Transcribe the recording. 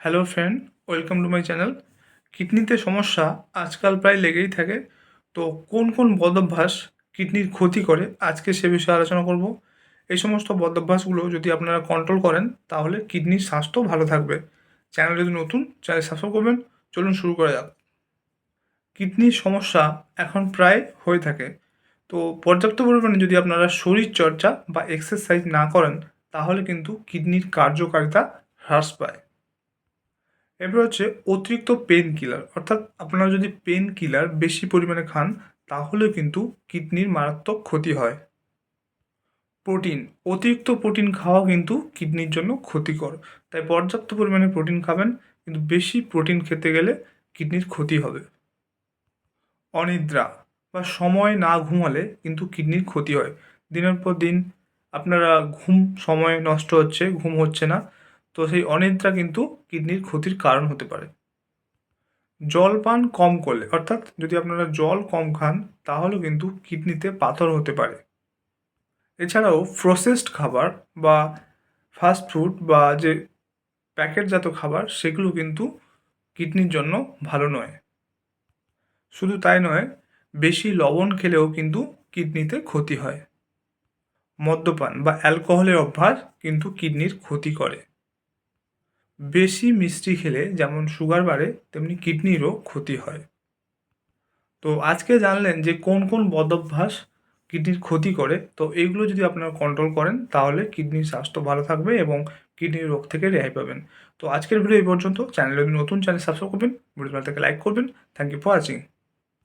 Hello friend, welcome to my channel. কিডনিতে সমস্যা আজকাল প্রায় লেগেই থাকে। তো কোন কোন বদভ্যাস কিডনির ক্ষতি করে আজকে সে বিষয়ে আলোচনা করব। এই সমস্ত বদভ্যাসগুলো যদি আপনারা কন্ট্রোল করেন, তাহলে কিডনির স্বাস্থ্য ভালো থাকবে। চ্যানেল যদি নতুন, চ্যানেল সাবস্ক্রাইব করবেন। চলুন শুরু করা যাক। কিডনির সমস্যা এখন প্রায় হয়ে থাকে। তো পর্যাপ্ত পরিমাণে যদি আপনারা শরীর চর্চা বা এক্সারসাইজ না করেন, তাহলে কিন্তু কিডনির কার্যকারিতা হ্রাস পায়। এরপর হচ্ছে অতিরিক্ত পেন কিলার অর্থাৎ আপনারা যদি পেন কিলার বেশি পরিমাণে খান তাহলে কিন্তু কিডনির মারাত্মক ক্ষতি হয়। প্রোটিন অতিরিক্ত প্রোটিন খাওয়া কিন্তু কিডনির জন্য ক্ষতিকর। তাই পর্যাপ্ত পরিমাণে প্রোটিন খাবেন, কিন্তু বেশি প্রোটিন খেতে গেলে কিডনির ক্ষতি হবে। অনিদ্রা, বা সময় না ঘুমালে কিন্তু কিডনির ক্ষতি হয়। দিনের পর দিন আপনারা ঘুম, সময় নষ্ট হচ্ছে, ঘুম হচ্ছে না। তো সেই অনিদ্রা কিন্তু কিডনির ক্ষতির কারণ হতে পারে। জল পান কম করলে, অর্থাৎ যদি আপনারা জল কম খান, তাহলেও কিন্তু কিডনিতে পাথর হতে পারে। এছাড়াও প্রসেসড খাবার বা ফাস্ট ফুড বা যে প্যাকেটজাত খাবার, সেগুলো কিন্তু কিডনির জন্য ভালো নয়। শুধু তাই নয়, বেশি লবণ খেলেও কিন্তু কিডনিতে ক্ষতি হয়। মদ্যপান বা অ্যালকোহলের অভ্যাস কিন্তু কিডনির ক্ষতি করে। বেশি মিষ্টি খেলে যেমন সুগার বাড়ে, তেমনি কিডনিরও ক্ষতি হয়। তো আজকে জানলেন যে কোন কোন বদভ্যাস কিডনির ক্ষতি করে, তো এইগুলো যদি আপনারা কন্ট্রোল করেন, তাহলে কিডনির স্বাস্থ্য ভালো থাকবে এবং কিডনির রোগ থেকে রেহাই পাবেন। তো আজকের ভিডিও এই পর্যন্ত। চ্যানেলে নতুন চ্যানেল সাবস্ক্রাইব করবেন ভিডিও থেকে লাইক করবেন। Thank you for watching